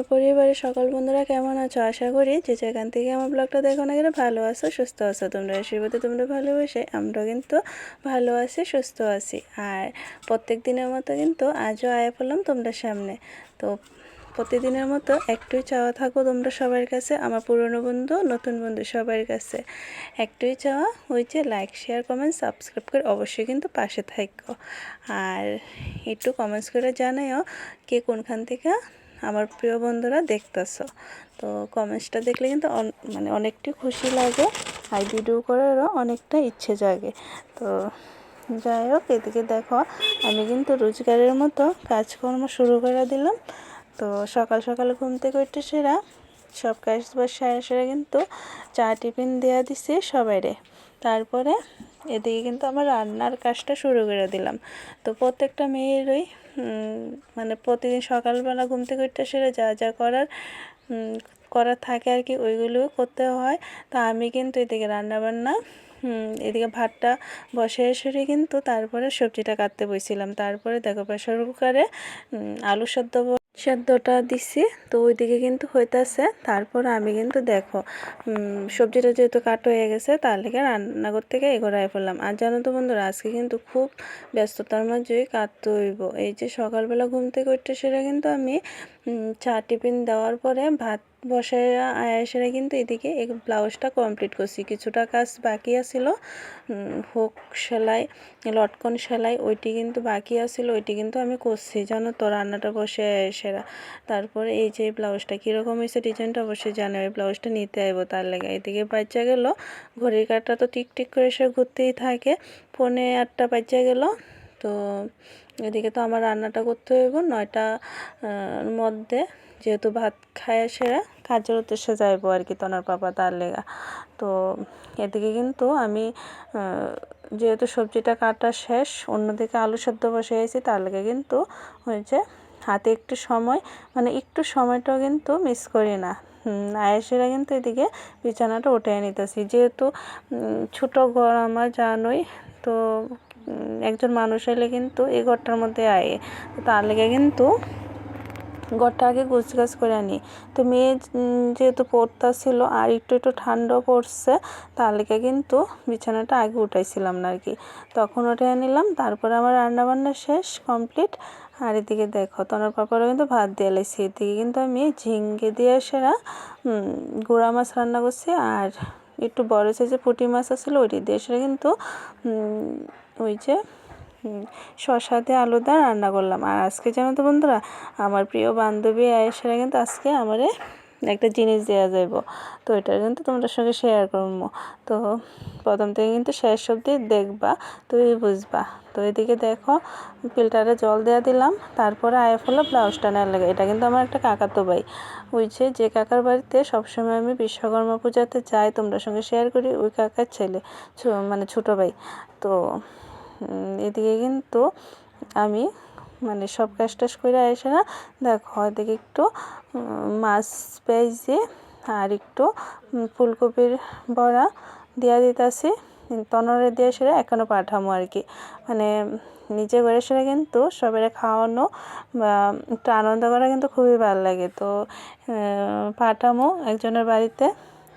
আমার পরিবারের সকল বন্ধুরা কেমন আছো? আশা করি যে যেখান থেকে আমার ব্লগটা দেখো না গেলে ভালো আছো, সুস্থ আছো। তোমরা আশীর্বাদে তোমরা ভালোবাসে আমরা কিন্তু ভালো আছি, সুস্থ আছি। আর প্রত্যেক দিনের মতো কিন্তু আজও আয়া পড়লাম তোমরা সামনে। তো প্রতিদিনের মতো একটুই চাওয়া থাকো তোমরা সবার কাছে, আমার পুরনো বন্ধু, নতুন বন্ধু সবার কাছে। একটুই চাওয়া যে লাইক শেয়ার কমেন্ট সাবস্ক্রাইব করে অবশ্যই কিন্তু পাশে থাকো। আর একটু কমেন্টস করে জানাইও কে কোনখান থেকে আমার প্রিয় বন্ধুরা, দেখতেছো। তো কমেন্টসটা দেখলে কিন্তু মানে অনেকটাই খুশি লাগে। আর ভিডিও করারও অনেকটা ইচ্ছে জাগে। তো যাই হোক, এদিকে দেখো, আমি কিন্তু রোজগারের মতো কাজকর্ম শুরু করে দিলাম। তো সকাল সকাল ঘুম থেকে উঠে সেরা, সব কাজ বাজ সেরে সেরা কিন্তু চা টিফিন দেওয়া দিছি সবাইরে। তারপরে এদিকে কিন্তু আমার রান্নার কাজটা শুরু করে দিলাম। তো প্রত্যেকটা মেয়েরই মানে প্রতিদিন সকালবেলা ঘুম থেকে উঠতে সেরে যা যা করার করা করার থাকে আর কি ওইগুলো করতে হয়। তা আমি কিন্তু এদিকে রান্নাবান্না এদিকে ভাতটা বসে এসে কিন্তু তারপরে সবজিটা কাটতে বসছিলাম। তারপরে দেখো প্রেশার কুকারে আলু সেদ্ধ ব- সেদ্ধটা দিছি। তো ওইদিকে কিন্তু হইতেছে। তারপর আমি কিন্তু দেখো সবজিটা যেহেতু কাট হয়ে গেছে, তার লেগে রান্নাঘর থেকে এগোড়ায় ফেললাম। আর জানো তো বন্ধুরা, আজকে কিন্তু খুব ব্যস্ততার মাঝেই কাটতে হইব। এই যে সকালবেলা ঘুম থেকে উঠতে সেটা কিন্তু আমি চা টিফিন দেওয়ার পরে ভাত বসে আয়াসেরা কিন্তু এদিকে এই ব্লাউজটা কমপ্লিট করছি। কিছুটা কাজ বাকি আছিল হুক সেলাই, লটকন সেলাই, ওইটি কিন্তু বাকি আছিল, ওইটি কিন্তু আমি করছি। জানো তো, রান্নাটা বসে আয়াসেরা। তারপরে এই যে ব্লাউজটা কীরকম হয়েছে ডিজাইনটা অবশ্যই জানে ওই ব্লাউজটা নিতে আইব তার লেগে। এদিকে বাচ্চা গেল, ঘড়ির কাঁটা তো টিক টিক করে সে ঘুরতেই থাকে। ফোনে আটটা বাচ্চা গেল, তো এদিকে তো আমার রান্নাটা করতে হইব নয়টা মধ্যে। যেহেতু ভাত খায় সেরা কাজের উদ্দেশ্যে যাইবো আর কি তনার পাপা তার লেগা। তো এদিকে কিন্তু আমি যেহেতু সবজিটা কাটা শেষ, অন্যদিকে আলু সেদ্ধ বসিয়েছি তার লেগে কিন্তু হয়েছে হাতে একটু সময় মানে একটু সময়টাও কিন্তু মিস করি না। আয়েসেরা কিন্তু এদিকে বিছানাটা উঠে নিতেছি। যেহেতু ছোটো ঘর আমার জানোই, তো একজন মানুষ এলে কিন্তু এই ঘরটার মধ্যে আয়ে। তার লেগে কিন্তু ঘরটা আগে গুছগাছ করে আনি। তো মেয়ে যেহেতু পড়তাছিল আর একটু একটু ঠান্ডা পড়ছে, তার কিন্তু বিছানাটা আগে উঠাইছিলাম না আর কি তখন উঠে নিলাম, তারপরে আমার রান্না বান্না শেষ, কমপ্লিট। আর এদিকে দেখো তোমার পাপারও কিন্তু ভাত দিয়ে লাইছি। এদিকে কিন্তু আমি ঝিঙ্গে দিয়ে সেরা গুঁড়া মাছ রান্না করছি। আর একটু বড় সাইজের পুঁটি মাছ আছিল ওইটি দিয়ে সেটা কিন্তু ওই যে শসা দিয়ে রান্না করলাম। আর আজকে জানো তো বন্ধুরা, আমার প্রিয় বান্ধবী আয়েসারা কিন্তু আজকে আমারে একটা জিনিস দেওয়া যাইব। তো এটা কিন্তু তোমাদের সঙ্গে শেয়ার করব। তো প্রথম থেকে কিন্তু শেষ অবধি দেখবা তুই বুঝবা। তো এদিকে দেখো ফিল্টারে জল দেওয়া দিলাম, তারপরে আয়ে ফেলো ব্লাউজটা নেওয়ার লাগে। এটা কিন্তু আমার একটা কাকাতো ভাই। ওই যে যে কাকার বাড়িতে সবসময় আমি বিশ্বকর্মা পূজাতে যাই, তোমরা সঙ্গে শেয়ার করি, ওই কাকার ছেলে মানে ছোটো ভাই। তো এদিকে কিন্তু আমি মানে সব কাজ টাজ করে এসে না, দেখো এদিকে একটু মাছ পেঁয়াজি আর একটু ফুলকপির বড়া দিয়া দিতেছি, তনরে দিয়ে সেটা এখনও পাঠামো আর কি। মানে নিজে করে সেটা কিন্তু সবাই খাওয়ানো বা একটু আনন্দ করা কিন্তু খুবই ভালো লাগে। তো পাঠামো একজনের বাড়িতে।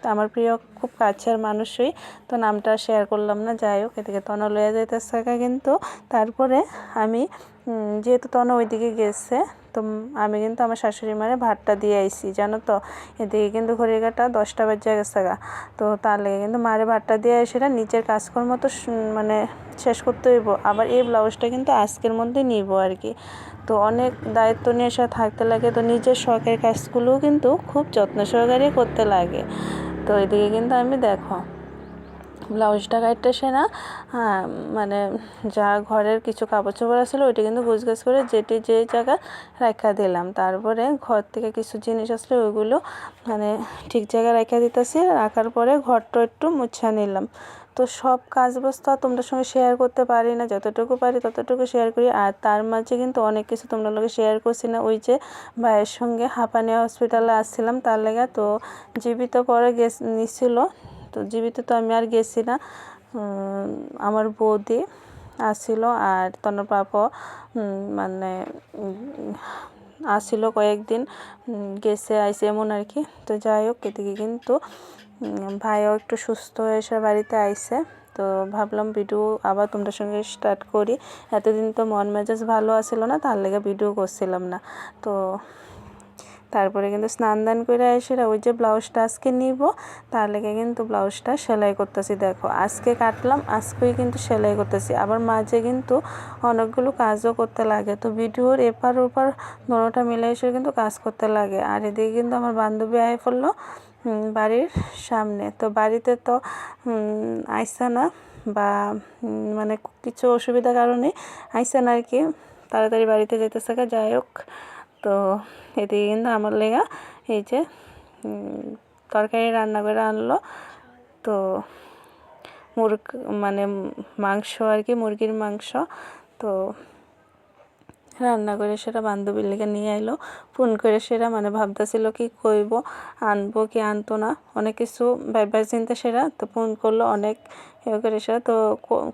তো আমার প্রিয় খুব কাছের মানুষই, তো নামটা শেয়ার করলাম না, যাই হোক, এদিকে তন লয়ে যাইতেছে থাকা কিন্তু। তারপরে আমি যেহেতু তন ওইদিকে গেছে, তো আমি কিন্তু আমার শাশুড়ি মারে ভাতটা দিয়ে আইছি, জানো তো? এদিকে কিন্তু ঘড়ির কাটা দশটা বাজে গেছে গা, তো তার লেগে কিন্তু মারে ভাতটা দিয়ে সেটা নিজের কাজকর্ম তো মানে শেষ করতে হইব, আবার এই ব্লাউজটা কিন্তু আজকের মধ্যে নিব আর কি। তো অনেক দায়িত্ব নিয়ে সে থাকতে লাগে, তো নিজের শখের কাজগুলোও কিন্তু খুব যত্ন সহকারে করতে লাগে। তো এদিকে কিন্তু আমি দেখো ব্লাউজটা গাইডটা সে না হ্যাঁ, মানে যা ঘরের কিছু কাপড় চোপড় আসলো ওইটা কিন্তু গুছগাছ করে যেটি যে জায়গা রাখা দিলাম। তারপরে ঘর থেকে কিছু জিনিস আসলে ওইগুলো মানে ঠিক জায়গায় রেখা দিতেছি রাখার পরে ঘরটা একটু মুছা নিলাম। তো সব কাজ বস্তা তোমরা সঙ্গে শেয়ার করতে পারি না। যতটুকু পারি ততটুকু শেয়ার করি। আর তার মাঝে কিন্তু অনেক কিছু তোমরা লোকে শেয়ার করছি না। ওই যে ভাইয়ের সঙ্গে হাঁপানিয়া হসপিটালে আসছিলাম তার লেগে। তো জীবিত পরে গেছ নিছিল। তো জীবিত তো আমি আর গেছি না। আমার বৌদি আসছিল আর তনর পাপা উম, মানে আসিল কয়েকদিন গেছে আইসে এমন আর কি। তো যাই হোক, এদিকে কিন্তু ভাইও একটু সুস্থ হয়ে এসে বাড়িতে আইসে তো ভাবলাম ভিডিও আবার তোমাদের সঙ্গে স্টার্ট করি। এতদিন তো মন মেজাজ ভালো আসিল না, তার লেগে ভিডিও করছিলাম না। তো তারপরে কিন্তু স্নান দান করে এসে ওই যে ব্লাউজটা আজকে নিব তার লেগে কিন্তু ব্লাউজটা সেলাই করতেছি। দেখো আজকে কাটলাম আজকেই কিন্তু সেলাই করতেছি। আবার মাঝে কিন্তু অনেকগুলো কাজও করতে লাগে তো ভিডিওর এপার ওপার দোনোটা মিলে এসে কিন্তু কাজ করতে লাগে। আর এদিকে কিন্তু আমার বান্ধবী আয় পড়ল বাড়ির সামনে। তো বাড়িতে তো আইসা না বা মানে কিছু অসুবিধার কারণে আইসা না আর কি তাড়াতাড়ি বাড়িতে যেতেছে গা, যাই হোক তো এদিকে কিন্তু আমার লেগা এই যে তরকারি রান্না করে আনলো। তো মুরগ মানে মাংস আর কি, মুরগির মাংস। তো রান্না করে সেটা বান্ধবীর লেগে নিয়ে এলো ফোন করে সেটা মানে ভাবতেছিল কি কইব আনব কি আনতো না। অনেক কিছু ভাইবার চিন্তা সেরা, তো ফোন করল অনেক ইয়ে করে সেরা। তো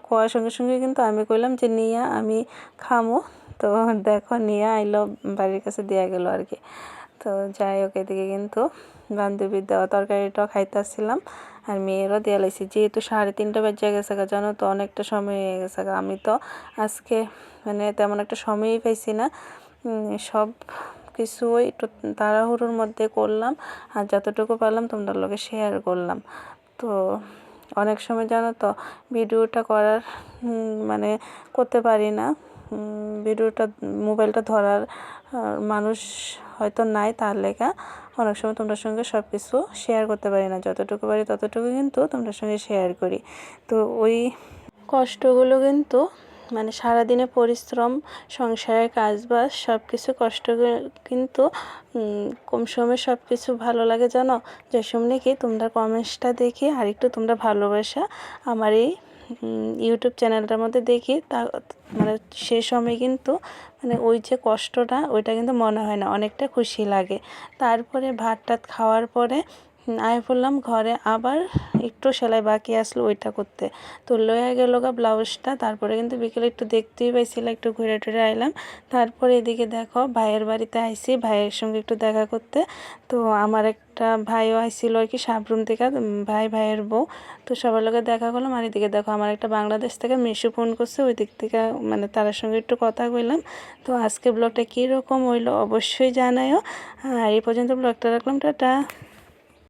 কোয়ার সঙ্গে সঙ্গে কিন্তু আমি কইলাম যে, নিয়ে, আমি খামো। তো দেখো নিয়ে আইলো বাড়ির কাছে দেওয়া গেল আর কি তো যাই হোক, এদিকে কিন্তু বান্ধবীর দেওয়া তরকারিটাও খাইতেছিলাম আর মেয়েরও দেওয়া লাইছি। যেহেতু সাড়ে তিনটা বাজে গেছে গা, জানো তো অনেকটা সময় হয়ে গেছে গা। আমি তো আজকে মানে তেমন একটা সময়ই পাইছি না। সব কিছুই একটু তাড়াহুড়োর মধ্যে করলাম আর যতটুকু পারলাম তোমরা লোকে শেয়ার করলাম। তো অনেক সময় জানো তো, ভিডিওটা করার মানে করতে পারি না। ভিডিওটা, মোবাইলটা ধরার মানুষ হয়তো নাই তার লেখা অনেক সময় তোমাদের সঙ্গে সব কিছু শেয়ার করতে পারি না। যতটুকু পারি ততটুকু কিন্তু তোমাদের সঙ্গে শেয়ার করি। তো ওই কষ্টগুলো কিন্তু মানে সারাদিনে পরিশ্রম, সংসারের কাজবাজ সব কিছু কষ্ট কিন্তু কম সময়ে সব কিছু ভালো লাগে জানো? যে সময় কি তোমরা কমেন্টসটা দেখি আর একটু তোমরা ভালোবাসা। আমার এই ইউটিউব চ্যানেলটার মধ্যে দেখি, তা মানে সে সময় কিন্তু মানে ওই যে কষ্টটা, ওইটা কিন্তু মনে হয় না, অনেকটা খুশি লাগে। তারপরে ভাত টাত খাওয়ার পরে আয় পড়লাম ঘরে আবার একটু সেলাই বাকি আসলো, ওইটা করতে। তো লয়ে গেল গা ব্লাউজটা, তারপরে কিন্তু বিকেলে একটু দেখতেই পাইছিল, একটু ঘুরে টুরে আইলাম। তারপরে এদিকে দেখো, ভাইয়ের বাড়িতে আইসি ভাইয়ের সঙ্গে একটু দেখা করতে। তো আমার একটা ভাইও আইছিল আর কি, সাবরুম থেকে ভাই ভাইয়ের বউ। তো সবার লোকের দেখা করলাম, আর এদিকে দেখো, আমার একটা বাংলাদেশ থেকে মিশু ফোন করছে, ওই দিক থেকে মানে তার সঙ্গে একটু কথা কইলাম। তো আজকে ব্লগটা কীরকম হইল অবশ্যই জানাইও। আর এই পর্যন্ত ব্লগটা রাখলাম, টাটা।